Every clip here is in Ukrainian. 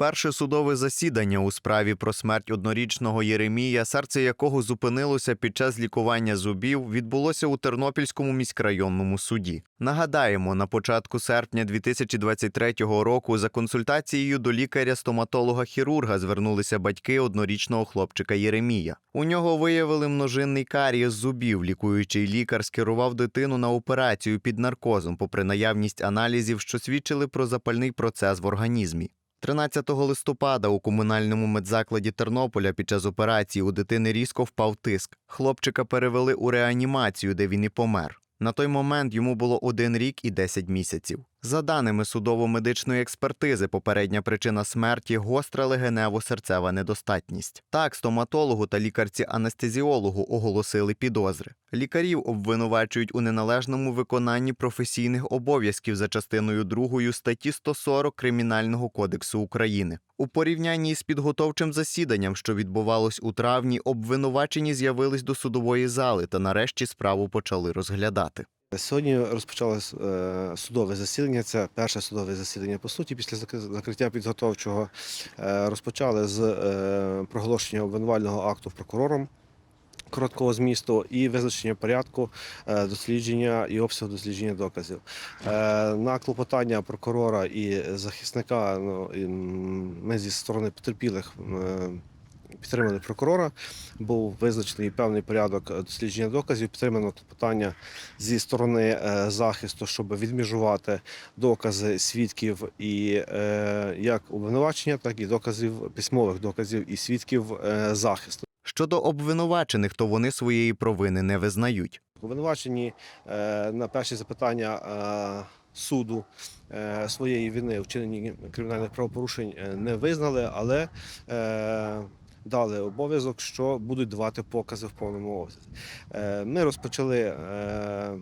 Перше судове засідання у справі про смерть однорічного Єремія, серце якого зупинилося під час лікування зубів, відбулося у Тернопільському міськрайонному суді. Нагадаємо, на початку серпня 2023 року за консультацією до лікаря-стоматолога-хірурга звернулися батьки однорічного хлопчика Єремія. У нього виявили множинний карієс зубів. Лікуючий лікар скерував дитину на операцію під наркозом, попри наявність аналізів, що свідчили про запальний процес в організмі. 13 листопада у комунальному медзакладі Тернополя під час операції у дитини різко впав тиск. Хлопчика перевели у реанімацію, де він і помер. На той момент йому було один рік і 10 місяців. За даними судово-медичної експертизи, попередня причина смерті гостра легенево-серцева недостатність. Так, стоматологу та лікарці-анестезіологу оголосили підозри. Лікарів обвинувачують у неналежному виконанні професійних обов'язків за частиною 2 статті 140 Кримінального кодексу України. У порівнянні з підготовчим засіданням, що відбувалось у травні, обвинувачені з'явились до судової зали та нарешті справу почали розглядати. Сьогодні розпочалось е, судове засідання. Це перше судове засідання по суті. Після зак- закриття підготовчого е, розпочали з е, проголошення обвинувального акту прокурором короткого змісту і визначення порядку дослідження і обсягу дослідження доказів. На клопотання прокурора і захисника ну, ми зі сторони потерпілих. Підтримали прокурора, був визначений певний порядок е, дослідження доказів. Підтримано клопотання зі сторони е, захисту, щоб відміжувати докази свідків і е, як обвинувачення, так і доказів письмових доказів і свідків захисту. Щодо обвинувачених, то вони своєї провини не визнають. Обвинувачені на перші запитання суду своєї вини в вчиненні кримінальних правопорушень не визнали, але дали обов'язок, що будуть давати покази в повному обсязі. Е, Ми розпочали. е,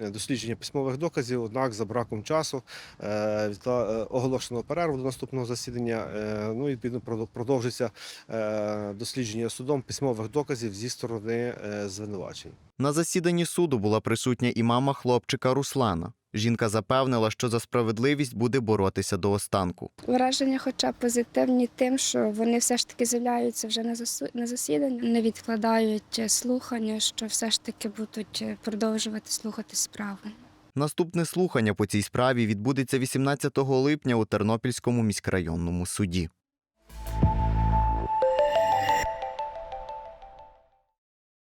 Дослідження письмових доказів, однак за браком часу е, оголошено перерву до наступного засідання. Ну і відповідно продовжиться дослідження судом письмових доказів зі сторони звинувачень. На засіданні суду була присутня і мама хлопчика Руслана. Жінка запевнила, що за справедливість буде боротися до останку. Враження, хоча позитивні, тим, що вони все ж таки з'являються вже на засу- на засідання, не відкладають е, слухання, що все ж таки будуть е, продовжувати слухати справу. Наступне слухання по цій справі відбудеться 18 липня у Тернопільському міськрайонному суді.